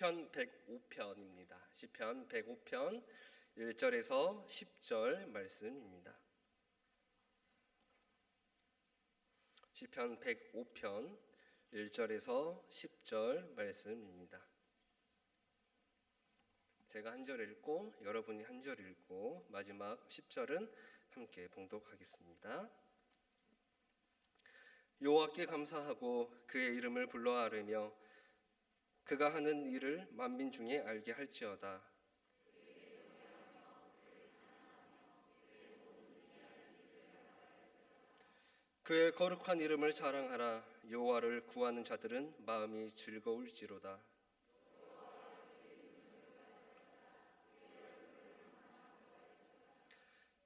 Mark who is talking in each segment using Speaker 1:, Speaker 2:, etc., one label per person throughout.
Speaker 1: 시편 105편입니다. 시편 105편 1절에서 10절 말씀입니다. 시편 105편 1절에서 10절 말씀입니다. 제가 한 절 읽고 여러분이 한 절 읽고 마지막 10절은 함께 봉독하겠습니다. 여호와께 감사하고 그의 이름을 불러 아뢰며 그가 하는 일을 만민 중에 알게 할지어다. 그의 거룩한 이름을 자랑하라. 여호와를 구하는 자들은 마음이 즐거울지로다.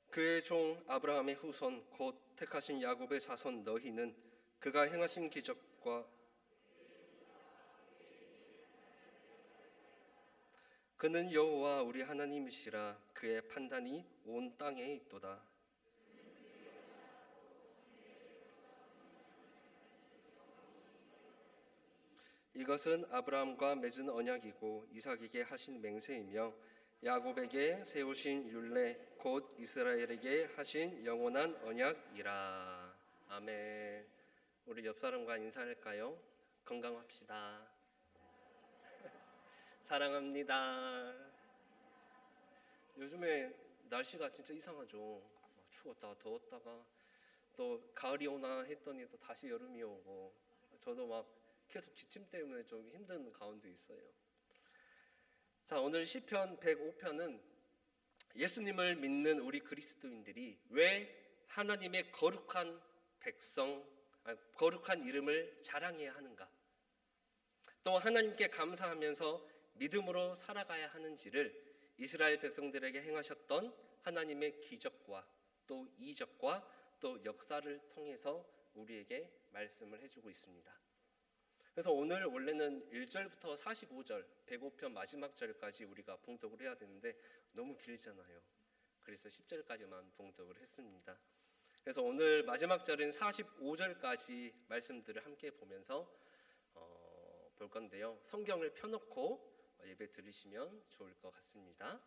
Speaker 1: 그의 종 아브라함의 후손 곧 택하신 야곱의 자손 너희는 그가 행하신 기적과 그는 여호와 우리 하나님이시라 그의 판단이 온 땅에 있도다. 이것은 아브라함과 맺은 언약이고 이삭에게 하신 맹세이며 야곱에게 세우신 율례 곧 이스라엘에게 하신 영원한 언약이라. 아멘. 우리 옆 사람과 인사할까요? 건강합시다. 사랑합니다. 요즘에 날씨가 진짜 이상하죠. 막 추웠다가 더웠다가 또 가을이 오나 했더니 또 다시 여름이 오고 저도 막 계속 기침 때문에 좀 힘든 가운데 있어요. 자, 오늘 시편 105편은 예수님을 믿는 우리 그리스도인들이 왜 하나님의 거룩한 백성, 아니, 거룩한 이름을 자랑해야 하는가? 또 하나님께 감사하면서 믿음으로 살아가야 하는지를 이스라엘 백성들에게 행하셨던 하나님의 기적과 또 이적과 또 역사를 통해서 우리에게 말씀을 해주고 있습니다. 그래서 오늘 원래는 1절부터 45절, 105편 마지막 절까지 우리가 봉독을 해야 되는데 너무 길잖아요. 그래서 10절까지만 봉독을 했습니다. 그래서 오늘 마지막 절인 45절까지 말씀들을 함께 보면서 어, 볼 건데요. 성경을 펴놓고 예배 드리시면 좋을 것 같습니다.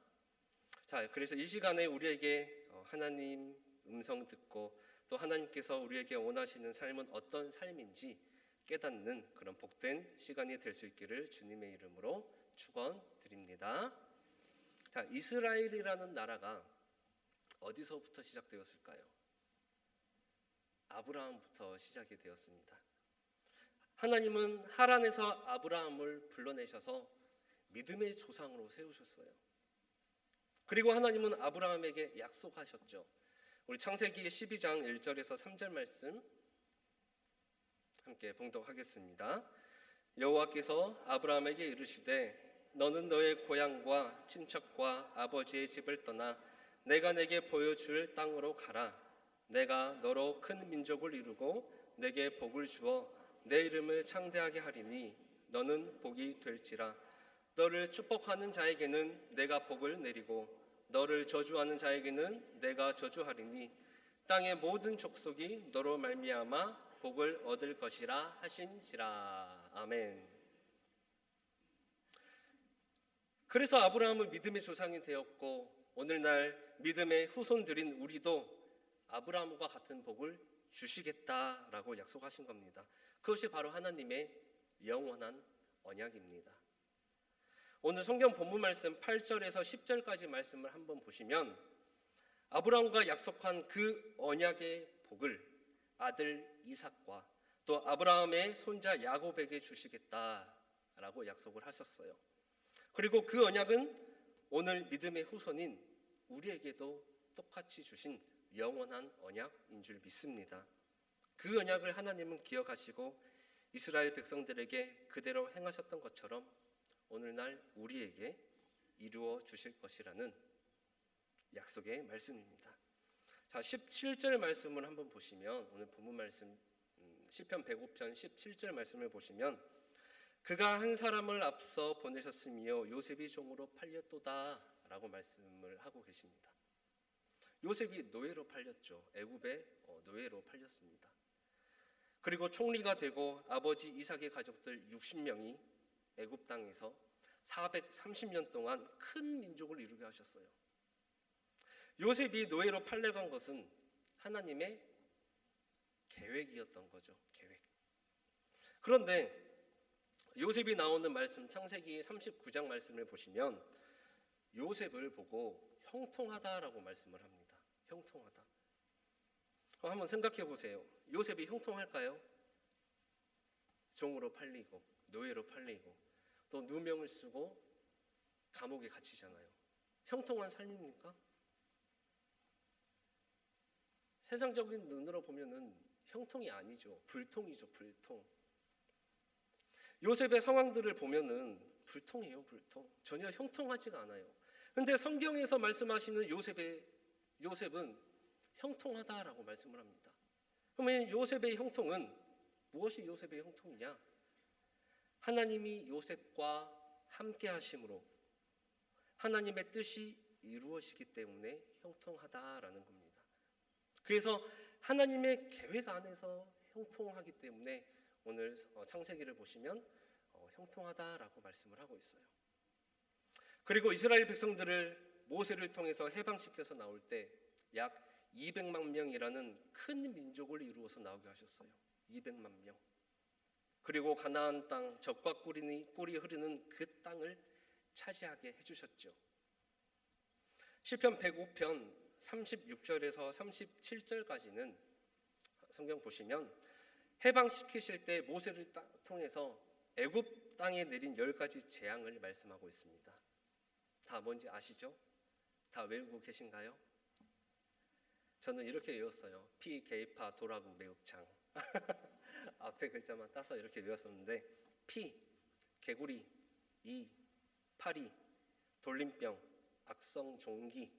Speaker 1: 자, 그래서 이 시간에 우리에게 어, 하나님 음성 듣고 또 하나님께서 우리에게 원하시는 삶은 어떤 삶인지 깨닫는 그런 복된 시간이 될 수 있기를 주님의 이름으로 축원드립니다. 자, 이스라엘이라는 나라가 어디서부터 시작되었을까요? 아브라함부터 시작이 되었습니다. 하나님은 하란에서 아브라함을 불러내셔서 믿음의 조상으로 세우셨어요. 그리고 하나님은 아브라함에게 약속하셨죠. 우리 창세기 12장 1절에서 3절 말씀 함께 봉독하겠습니다. 여호와께서 아브라함에게 이르시되 너는 너의 고향과 친척과 아버지의 집을 떠나 내가 내게 보여줄 땅으로 가라. 내가 너로 큰 민족을 이루고 내게 복을 주어 내 이름을 창대하게 하리니 너는 복이 될지라. 너를 축복하는 자에게는 내가 복을 내리고 너를 저주하는 자에게는 내가 저주하리니 땅의 모든 족속이 너로 말미암아 복을 얻을 것이라 하신지라. 아멘. 그래서 아브라함은 믿음의 조상이 되었고 오늘날 믿음의 후손들인 우리도 아브라함과 같은 복을 주시겠다라고 약속하신 겁니다. 그것이 바로 하나님의 영원한 언약입니다. 오늘 성경 본문 말씀 8절에서 10절까지 말씀을 한번 보시면 아브라함과 약속한 그 언약의 복을 아들 이삭과 또 아브라함의 손자 야곱에게 주시겠다라고 약속을 하셨어요. 그리고 그 언약은 오늘 믿음의 후손인 우리에게도 똑같이 주신 영원한 언약인 줄 믿습니다. 그 언약을 하나님은 기억하시고 이스라엘 백성들에게 그대로 행하셨던 것처럼 오늘날 우리에게 이루어 주실 것이라는 약속의 말씀입니다. 자, 17절 말씀을 한번 보시면 오늘 본문 말씀 음, 시편 105편 17절 말씀을 보시면 그가 한 사람을 앞서 보내셨으며 요셉이 종으로 팔렸도다라고 말씀을 하고 계십니다. 요셉이 노예로 팔렸죠. 애굽의 어, 노예로 팔렸습니다. 그리고 총리가 되고 아버지 이삭의 가족들 60명이 애굽 땅에서 430년 동안 큰 민족을 이루게 하셨어요. 요셉이 노예로 팔려간 것은 하나님의 계획이었던 거죠. 계획. 그런데 요셉이 나오는 말씀 창세기 39장 말씀을 보시면 요셉을 보고 형통하다라고 말씀을 합니다. 형통하다. 어, 한번 생각해 보세요. 요셉이 형통할까요? 종으로 팔리고 노예로 팔리고 또 누명을 쓰고 감옥에 갇히잖아요. 형통한 삶입니까? 세상적인 눈으로 보면은 형통이 아니죠. 불통이죠, 불통. 요셉의 상황들을 보면은 불통해요, 불통. 전혀 형통하지가 않아요. 근데 성경에서 말씀하시는 요셉의 요셉은 형통하다라고 말씀을 합니다. 그러면 요셉의 형통은 무엇이 요셉의 형통이냐? 하나님이 요셉과 함께 하심으로 하나님의 뜻이 이루어지기 때문에 형통하다라는 겁니다. 그래서 하나님의 계획 안에서 형통하기 때문에 오늘 어, 창세기를 보시면 어, 형통하다라고 말씀을 하고 있어요. 그리고 이스라엘 백성들을 모세를 통해서 해방시켜서 나올 때 약 200만 명이라는 큰 민족을 이루어서 나오게 하셨어요. 200만 명. 그리고 가나안 땅 적과 꿀이, 꿀이 흐르는 그 땅을 차지하게 해주셨죠. 시편 105편 36절에서 37절까지는 성경 보시면 해방시키실 때 모세를 따- 통해서 애굽 땅에 내린 열 가지 재앙을 말씀하고 있습니다. 다 뭔지 아시죠? 다 외우고 계신가요? 저는 이렇게 외웠어요. 피, 개파, 도라구, 매국창. 앞에 글자만 따서 이렇게 외웠었는데 피, 개구리, 이, 파리, 돌림병, 악성 종기,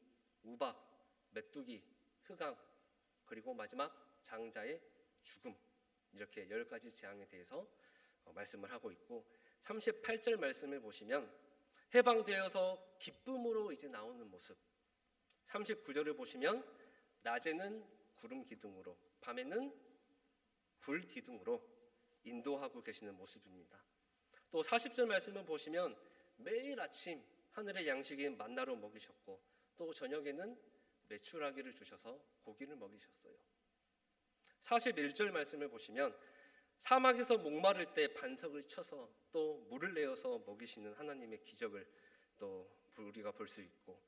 Speaker 1: 우박, 메뚜기, 흑암, 그리고 마지막 장자의 죽음. 이렇게 열 가지 재앙에 대해서 어, 말씀을 하고 있고 38절 말씀을 보시면 해방되어서 기쁨으로 이제 나오는 모습. 39절을 보시면 낮에는 구름 기둥으로 밤에는 불 기둥으로 인도하고 계시는 모습입니다. 또 40절 말씀을 보시면 매일 아침 하늘의 양식인 만나로 먹이셨고 또 저녁에는 메추라기를 주셔서 고기를 먹이셨어요. 41절 말씀을 보시면 사막에서 목마를 때 반석을 쳐서 또 물을 내어서 먹이시는 하나님의 기적을 또 우리가 볼 수 있고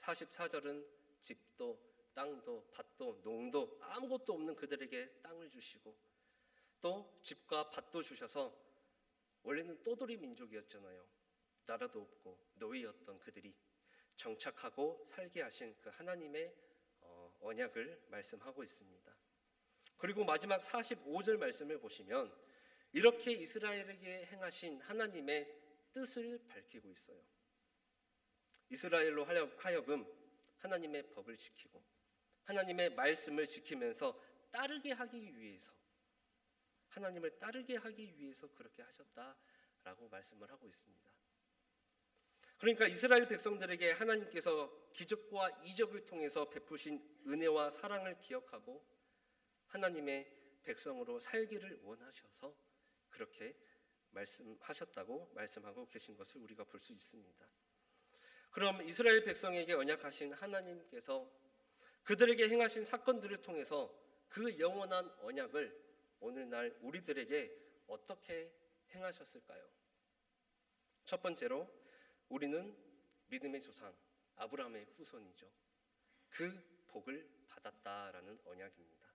Speaker 1: 44절은 집도 땅도 밭도 농도 아무것도 없는 그들에게 땅을 주시고 또 집과 밭도 주셔서 원래는 떠돌이 민족이었잖아요. 나라도 없고 노예였던 그들이 정착하고 살게 하신 그 하나님의 어, 언약을 말씀하고 있습니다. 그리고 마지막 45절 말씀을 보시면 이렇게 이스라엘에게 행하신 하나님의 뜻을 밝히고 있어요. 이스라엘로 하여- 하여금 하나님의 법을 지키고 하나님의 말씀을 지키면서 따르게 하기 위해서 하나님을 따르게 하기 위해서 그렇게 하셨다라고 말씀을 하고 있습니다. 그러니까 이스라엘 백성들에게 하나님께서 기적과 이적을 통해서 베푸신 은혜와 사랑을 기억하고 하나님의 백성으로 살기를 원하셔서 그렇게 말씀하셨다고 말씀하고 계신 것을 우리가 볼 수 있습니다. 그럼 이스라엘 백성에게 언약하신 하나님께서 그들에게 행하신 사건들을 통해서 그 영원한 언약을 오늘날 우리들에게 어떻게 행하셨을까요? 첫 번째로 우리는 믿음의 조상 아브라함의 후손이죠. 그 복을 받았다라는 언약입니다.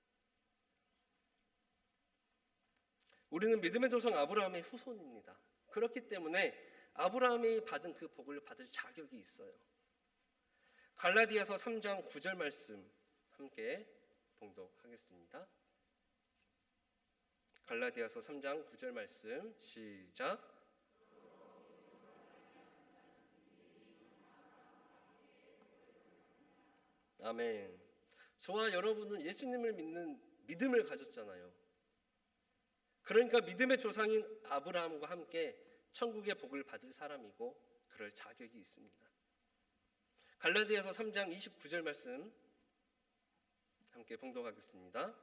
Speaker 1: 우리는 믿음의 조상 아브라함의 후손입니다. 그렇기 때문에 아브라함이 받은 그 복을 받을 자격이 있어요. 갈라디아서 3장 9절 말씀 함께 봉독하겠습니다. 갈라디아서 3장 9절 말씀 시작. 아멘. 저와 여러분은 예수님을 믿는 믿음을 가졌잖아요. 그러니까 믿음의 조상인 아브라함과 함께 천국의 복을 받을 사람이고 그럴 자격이 있습니다. 갈라디아서 3장 29절 말씀 함께 봉독하겠습니다.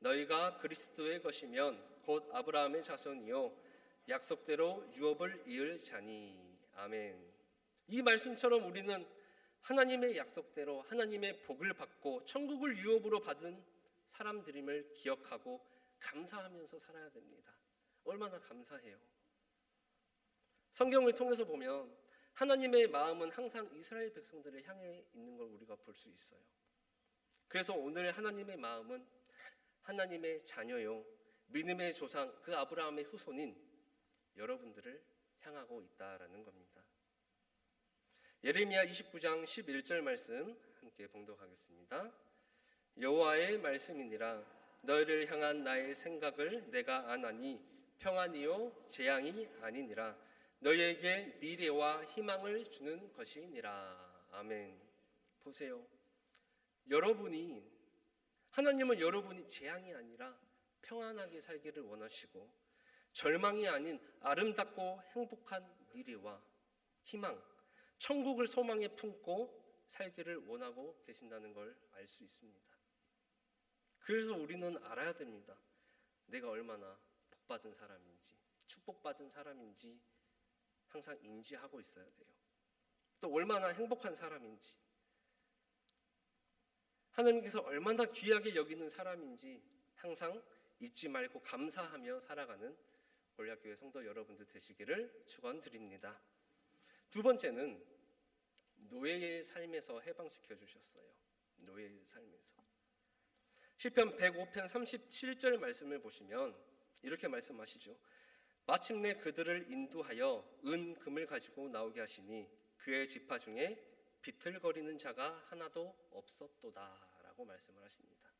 Speaker 1: 너희가 그리스도의 것이면 곧 아브라함의 자손이요 약속대로 유업을 이을 자니 아멘. 이 말씀처럼 우리는 하나님의 약속대로 하나님의 복을 받고 천국을 유업으로 받은 사람들임을 기억하고 감사하면서 살아야 됩니다. 얼마나 감사해요. 성경을 통해서 보면 하나님의 마음은 항상 이스라엘 백성들을 향해 있는 걸 우리가 볼 수 있어요. 그래서 오늘 하나님의 마음은 하나님의 자녀요, 믿음의 조상, 그 아브라함의 후손인 여러분들을 향하고 있다라는 겁니다. 예레미야 29장 11절 말씀 함께 봉독하겠습니다. 여호와의 말씀이니라 너희를 향한 나의 생각을 내가 아나니 평안이요 재앙이 아니니라 너희에게 미래와 희망을 주는 것이니라 아멘. 보세요. 여러분이 하나님은 여러분이 재앙이 아니라 평안하게 살기를 원하시고 절망이 아닌 아름답고 행복한 미래와 희망, 천국을 소망에 품고 살기를 원하고 계신다는 걸 알 수 있습니다. 그래서 우리는 알아야 됩니다. 내가 얼마나 복받은 사람인지, 축복받은 사람인지 항상 인지하고 있어야 돼요. 또 얼마나 행복한 사람인지, 하나님께서 얼마나 귀하게 여기는 사람인지 항상 잊지 말고 감사하며 살아가는 골약교회 성도 여러분들 되시기를 축원드립니다. 두 번째는 노예의 삶에서 해방시켜 주셨어요. 노예의 삶에서. 시편 105편 37절 말씀을 보시면 이렇게 말씀하시죠. 마침내 그들을 인도하여 은 금을 가지고 나오게 하시니 그의 지파 중에 비틀거리는 자가 하나도 없었도다라고 말씀을 하십니다.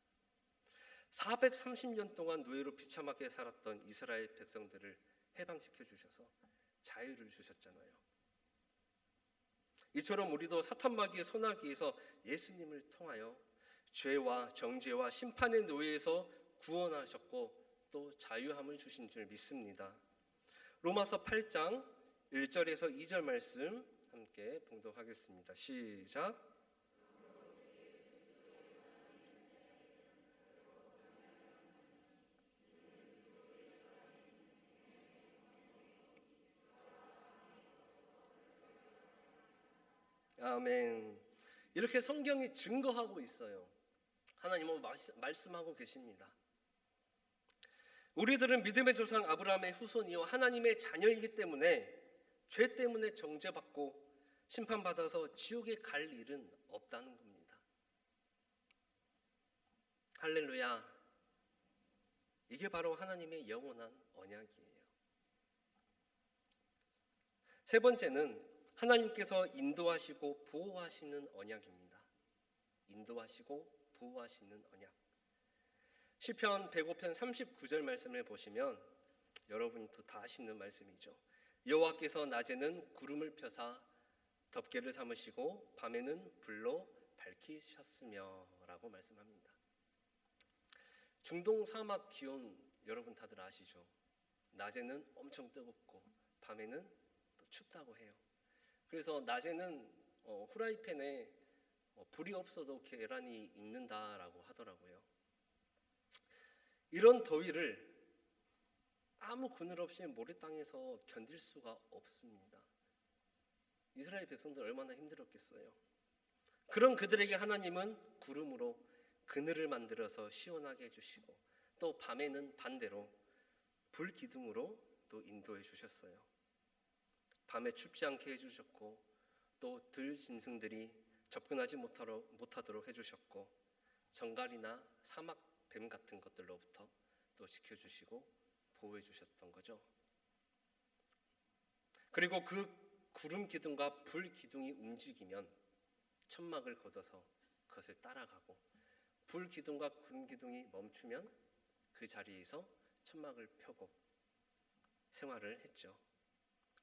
Speaker 1: 430년 동안 노예로 비참하게 살았던 이스라엘 백성들을 해방시켜 주셔서 자유를 주셨잖아요. 이처럼 우리도 사탄 마귀의 소나기에서 예수님을 통하여 죄와 정죄와 심판의 노예에서 구원하셨고 또 자유함을 주신 줄 믿습니다. 로마서 8장 1절에서 2절 말씀 함께 봉독하겠습니다. 시작. 아멘. 이렇게 성경이 증거하고 있어요. 하나님은 말씀하고 계십니다. 우리들은 믿음의 조상 아브라함의 후손이요 하나님의 자녀이기 때문에 죄 때문에 정죄받고 심판받아서 지옥에 갈 일은 없다는 겁니다. 할렐루야. 이게 바로 하나님의 영원한 언약이에요. 세 번째는 하나님께서 인도하시고 보호하시는 언약입니다. 인도하시고 보호하시는 언약. 시편 105편 39절 말씀을 보시면 여러분이 또 다 아시는 말씀이죠. 여호와께서 낮에는 구름을 펴사 덮개를 삼으시고 밤에는 불로 밝히셨으며라고 말씀합니다. 중동 사막 기온 여러분 다들 아시죠? 낮에는 엄청 뜨겁고 밤에는 또 춥다고 해요. 그래서 낮에는 어, 후라이팬에 어, 불이 없어도 계란이 익는다라고 하더라고요. 이런 더위를 아무 그늘 없이 모래 땅에서 견딜 수가 없습니다. 이스라엘 백성들 얼마나 힘들었겠어요. 그런 그들에게 하나님은 구름으로 그늘을 만들어서 시원하게 해주시고 또 밤에는 반대로 불 기둥으로 또 인도해 주셨어요. 밤에 춥지 않게 해주셨고 또 들 짐승들이 접근하지 못하도록 해주셨고 정갈이나 사막 뱀 같은 것들로부터 또 지켜주시고 보호해 주셨던 거죠. 그리고 그 구름 기둥과 불 기둥이 움직이면 천막을 걷어서 그것을 따라가고 불 기둥과 구름 기둥이 멈추면 그 자리에서 천막을 펴고 생활을 했죠.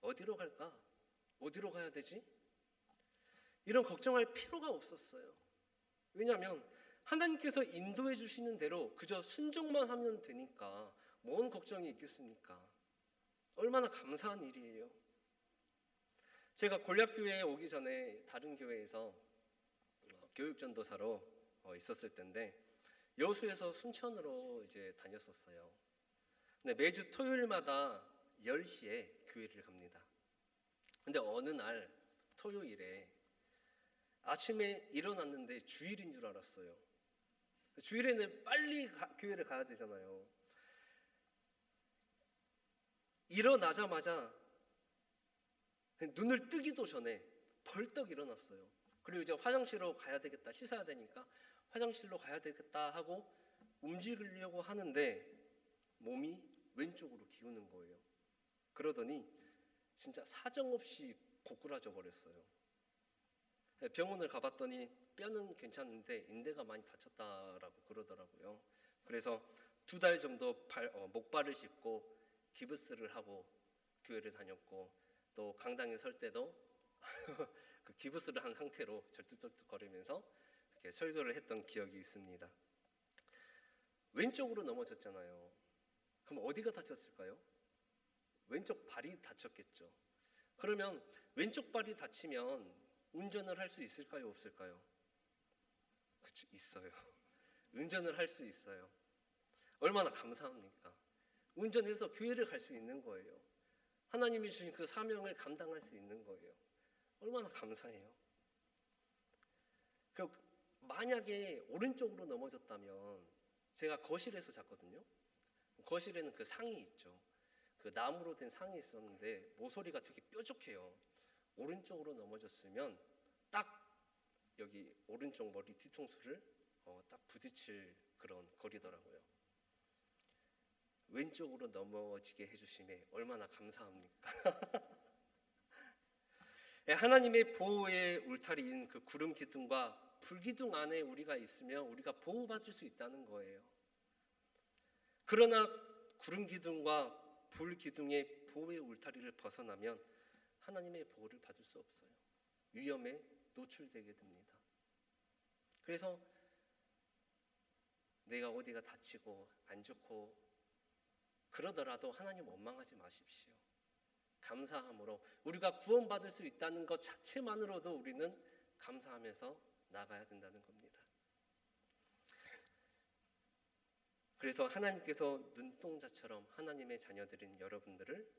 Speaker 1: 어디로 갈까? 어디로 가야 되지? 이런 걱정할 필요가 없었어요. 왜냐하면 하나님께서 인도해 주시는 대로 그저 순종만 하면 되니까 뭔 걱정이 있겠습니까? 얼마나 감사한 일이에요. 제가 골략교회에 오기 전에 다른 교회에서 어, 교육전도사로 어, 있었을 때인데 여수에서 순천으로 이제 근데 어느 날 토요일에 아침에 일어났는데 주일인 줄 알았어요. 주일에는 빨리 가- 교회를 가야 되잖아요. 일어나자마자 눈을 뜨기도 전에 벌떡 일어났어요. 그리고 이제 화장실로 가야 되겠다, 씻어야 되니까 화장실로 가야 되겠다 하고 움직이려고 하는데 몸이 왼쪽으로 기우는 거예요. 그러더니 진짜 사정없이 고꾸라져 버렸어요. 병원을 가봤더니 뼈는 괜찮은데 인대가 많이 다쳤다라고 그러더라고요. 그래서 두 달 정도 발, 어, 목발을 짚고 기부스를 하고 교회를 다녔고 또 강당에 설 때도 그 기부스를 한 상태로 절뚝절뚝거리면서 이렇게 설교를 했던 기억이 있습니다. 왼쪽으로 넘어졌잖아요. 그럼 어디가 다쳤을까요? 왼쪽 발이 다쳤겠죠. 그러면 왼쪽 발이 다치면 운전을 할 수 있을까요, 없을까요? 그쵸, 있어요. 운전을 할 수 있어요. 얼마나 감사합니까? 운전해서 교회를 갈 수 있는 거예요. 하나님이 주신 그 사명을 감당할 수 있는 거예요. 얼마나 감사해요. 그 만약에 오른쪽으로 넘어졌다면 제가 거실에서 잤거든요. 거실에는 그 상이 있죠. 그 나무로 된 상이 있었는데 모서리가 되게 뾰족해요. 오른쪽으로 넘어졌으면 딱 여기 오른쪽 머리 뒤통수를 어, 딱 부딪힐 그런 거리더라고요. 왼쪽으로 넘어지게 해주심에 얼마나 감사합니까? 예, 하나님의 보호의 울타리인 그 구름 기둥과 불 기둥 안에 우리가 있으면 우리가 보호받을 수 있다는 거예요. 그러나 구름 기둥과 불 기둥의 보호의 울타리를 벗어나면 하나님의 보호를 받을 수 없어요. 위험에 노출되게 됩니다. 그래서 내가 어디가 다치고 안 좋고 그러더라도 하나님 원망하지 마십시오. 감사함으로 우리가 구원받을 수 있다는 것 자체만으로도 우리는 감사하면서 나가야 된다는 겁니다. 그래서 하나님께서 눈동자처럼 하나님의 자녀들인 여러분들을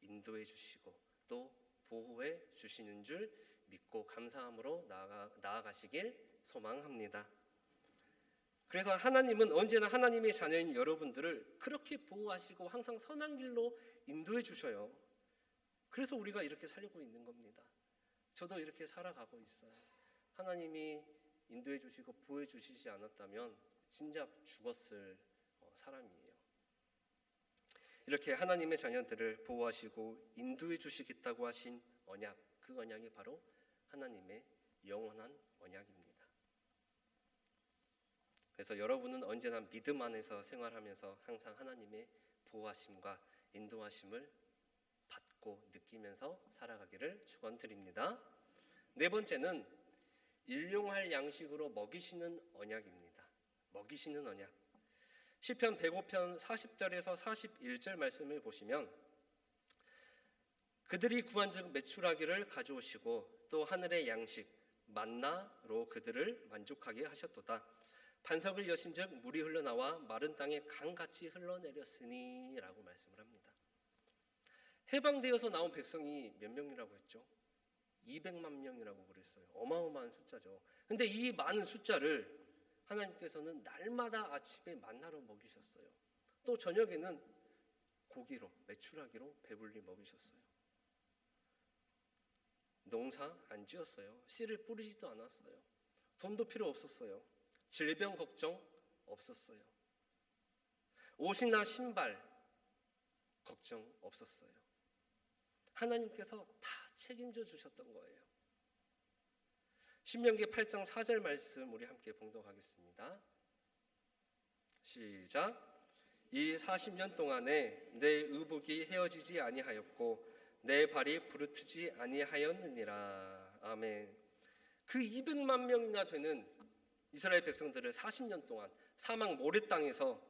Speaker 1: 인도해 주시고 또 보호해 주시는 줄 믿고 감사함으로 나아가, 나아가시길 소망합니다. 그래서 하나님은 언제나 하나님의 자녀인 여러분들을 그렇게 보호하시고 항상 선한 길로 인도해 주셔요. 그래서 우리가 이렇게 살고 있는 겁니다. 저도 이렇게 살아가고 있어요. 하나님이 인도해 주시고 보호해 주시지 않았다면 진작 죽었을 어, 사람이에요. 이렇게 하나님의 자녀들을 보호하시고 인도해 주시겠다고 하신 언약, 그 언약이 바로 하나님의 영원한 언약입니다. 그래서 여러분은 언제나 믿음 안에서 생활하면서 항상 하나님의 보호하심과 인도하심을 받고 느끼면서 살아가기를 축원드립니다. 네 번째는 일용할 양식으로 먹이시는 언약입니다. 먹이시는 언약. 시편 105편 40절에서 41절 말씀을 보시면 그들이 구한 즉 매출하기를 가져오시고 또 하늘의 양식 만나로 그들을 만족하게 하셨도다. 반석을 여신즉 물이 흘러나와 마른 땅에 강같이 흘러내렸으니라고 말씀을 합니다. 해방되어서 나온 백성이 몇 명이라고 했죠? 200만 명이라고 그랬어요. 어마어마한 숫자죠. 근데 이 많은 숫자를 하나님께서는 날마다 아침에 만나로 먹이셨어요. 또 저녁에는 고기로 매출하기로 배불리 먹이셨어요. 농사 안 지었어요. 씨를 뿌리지도 않았어요. 돈도 필요 없었어요. 질병 걱정 없었어요. 옷이나 신발 걱정 없었어요. 하나님께서 다 책임져 주셨던 거예요. 신명기 8장 4절 말씀 우리 함께 봉독하겠습니다. 시작. 이 40년 동안에 내 의복이 헤어지지 아니하였고 내 발이 부르트지 아니하였느니라. 아멘. 그 200만 명이나 되는 이스라엘 백성들을 40년 동안 사막 모래 땅에서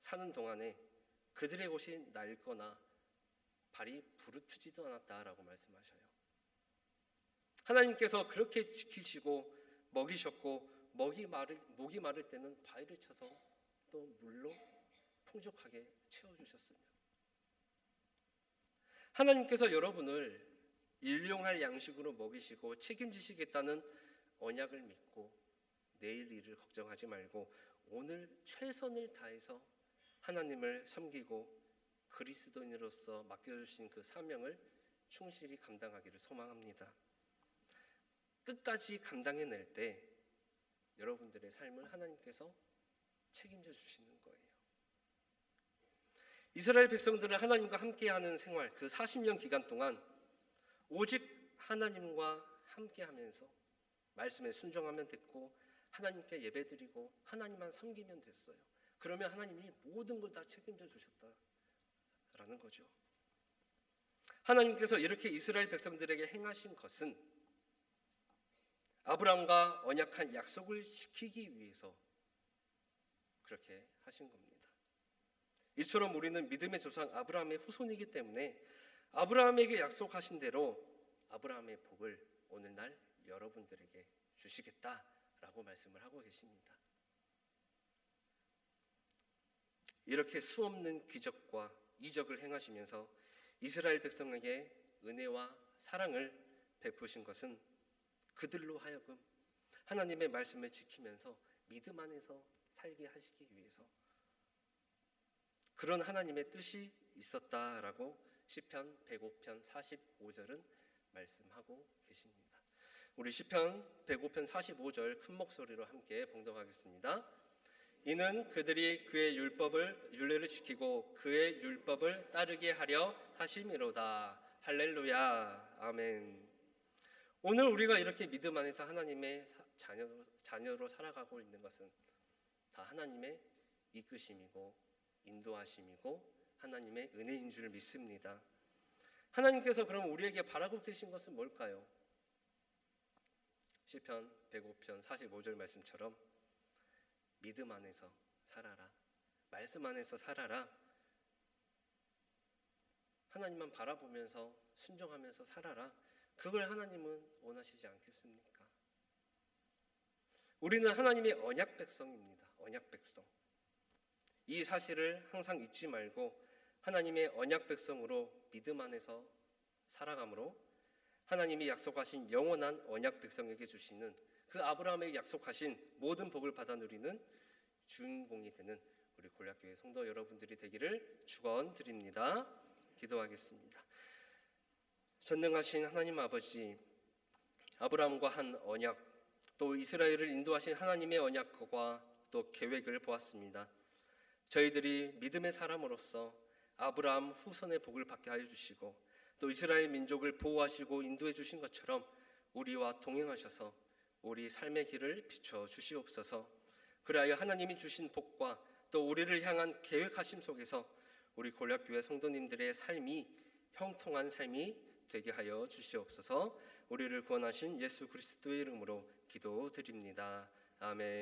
Speaker 1: 사는 동안에 그들의 옷이 낡거나 발이 부르트지도 않았다라고 말씀하셔요. 하나님께서 그렇게 지키시고 먹이셨고 먹이 마를 목이 마를 때는 바위를 쳐서 또 물로 풍족하게 채워 주셨으며 하나님께서 여러분을 일용할 양식으로 먹이시고 책임지시겠다는 언약을 믿고 내일 일을 걱정하지 말고 오늘 최선을 다해서 하나님을 섬기고 그리스도인으로서 맡겨주신 그 사명을 충실히 감당하기를 소망합니다. 끝까지 감당해낼 때 여러분들의 삶을 하나님께서 책임져 주시는 거예요. 이스라엘 백성들은 하나님과 함께하는 생활 그 40년 기간 동안 오직 하나님과 함께하면서 말씀에 순종하면 됐고 하나님께 예배드리고 하나님만 섬기면 됐어요. 그러면 하나님이 모든 걸 다 책임져 주셨다라는 거죠. 하나님께서 이렇게 이스라엘 백성들에게 행하신 것은 아브라함과 언약한 약속을 지키기 위해서 그렇게 하신 겁니다. 이처럼 우리는 믿음의 조상 아브라함의 후손이기 때문에 아브라함에게 약속하신 대로 아브라함의 복을 오늘날 여러분들에게 주시겠다 라고 말씀을 하고 계십니다. 이렇게 수없는 기적과 이적을 행하시면서 이스라엘 백성에게 은혜와 사랑을 베푸신 것은 그들로 하여금 하나님의 말씀을 지키면서 믿음 안에서 살게 하시기 위해서 그런 하나님의 뜻이 있었다라고 시편 105편 45절은 말씀하고 계십니다. 우리 시편 105편 45절 큰 목소리로 함께 봉독하겠습니다. 이는 그들이 그의 율법을 율례를 지키고 그의 율법을 따르게 하려 하심이로다. 할렐루야. 아멘. 오늘 우리가 이렇게 믿음 안에서 하나님의 사- 자녀, 자녀로 살아가고 있는 것은 다 하나님의 이끄심이고 인도하심이고 하나님의 은혜인 줄 믿습니다. 하나님께서 그럼 우리에게 바라고 계신 것은 뭘까요? 시편 105편 45절 말씀처럼 믿음 안에서 살아라. 말씀 안에서 살아라. 하나님만 바라보면서 순종하면서 살아라. 그걸 하나님은 원하시지 않겠습니까? 우리는 하나님의 언약 백성입니다. 언약 백성. 이 사실을 항상 잊지 말고 하나님의 언약 백성으로 믿음 안에서 살아감으로 하나님이 약속하신 영원한 언약 백성에게 주시는 그 아브라함에게 약속하신 모든 복을 받아 누리는 주인공이 되는 우리 골략교회 성도 여러분들이 되기를 축원드립니다. 기도하겠습니다. 전능하신 하나님 아버지 아브라함과 한 언약 또 이스라엘을 인도하신 하나님의 언약과 또 계획을 보았습니다. 저희들이 믿음의 사람으로서 아브라함 후손의 복을 받게 하여 주시고 또 이스라엘 민족을 보호하시고 인도해 주신 것처럼 우리와 동행하셔서 우리 삶의 길을 비춰 주시옵소서. 그리하여 하나님이 주신 복과 또 우리를 향한 계획하심 속에서 우리 골략교회 성도님들의 삶이 형통한 삶이 되게 하여 주시옵소서. 우리를 구원하신 예수 그리스도의 이름으로 기도드립니다. 아멘.